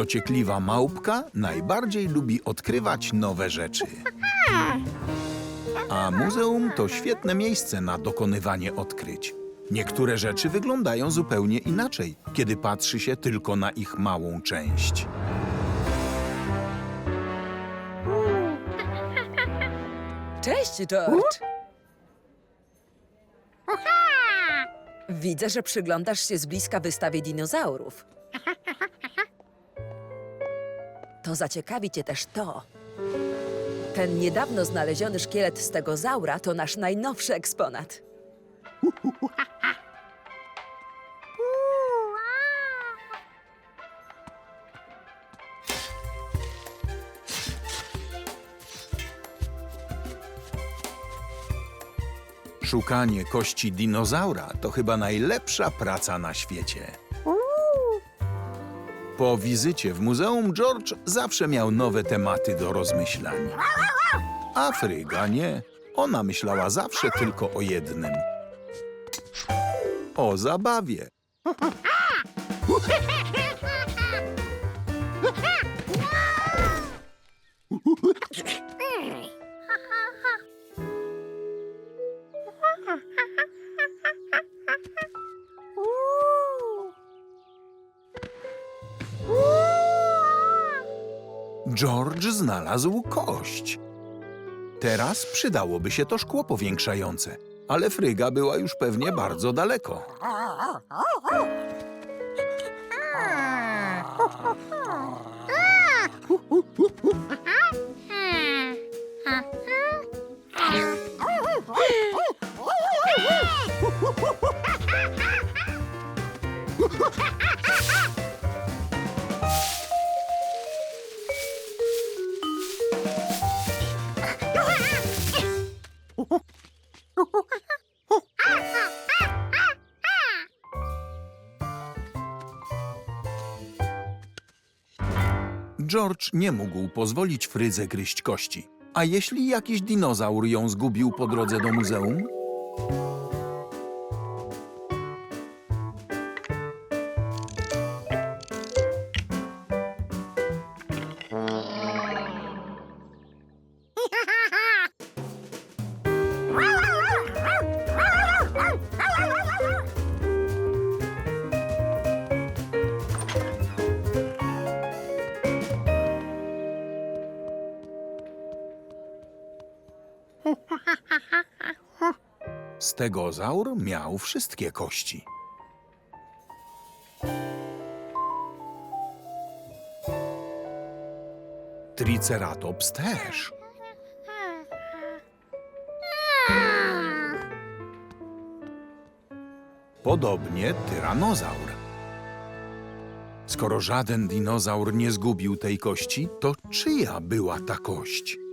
dociekliwa małpka najbardziej lubi odkrywać nowe rzeczy. A muzeum to świetne miejsce na dokonywanie odkryć. Niektóre rzeczy wyglądają zupełnie inaczej, kiedy patrzy się tylko na ich małą część. Cześć, George. Widzę, że przyglądasz się z bliska wystawie dinozaurów. To zaciekawi cię też to. Ten niedawno znaleziony szkielet stegozaura to nasz najnowszy eksponat. Szukanie kości dinozaura to chyba najlepsza praca na świecie. Po wizycie w muzeum George zawsze miał nowe tematy do rozmyślań. A Fryga nie. Ona myślała zawsze tylko o jednym. O zabawie. George znalazł kość. Teraz przydałoby się to szkło powiększające, ale Fryga była już pewnie bardzo daleko. George nie mógł pozwolić Frydze gryźć kości. A jeśli jakiś dinozaur ją zgubił po drodze do muzeum? Stegozaur miał wszystkie kości. Triceratops też. Podobnie tyranozaur. Skoro żaden dinozaur nie zgubił tej kości, to czyja była ta kość?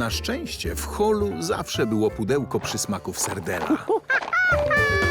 Na szczęście w holu zawsze było pudełko przysmaków serdela.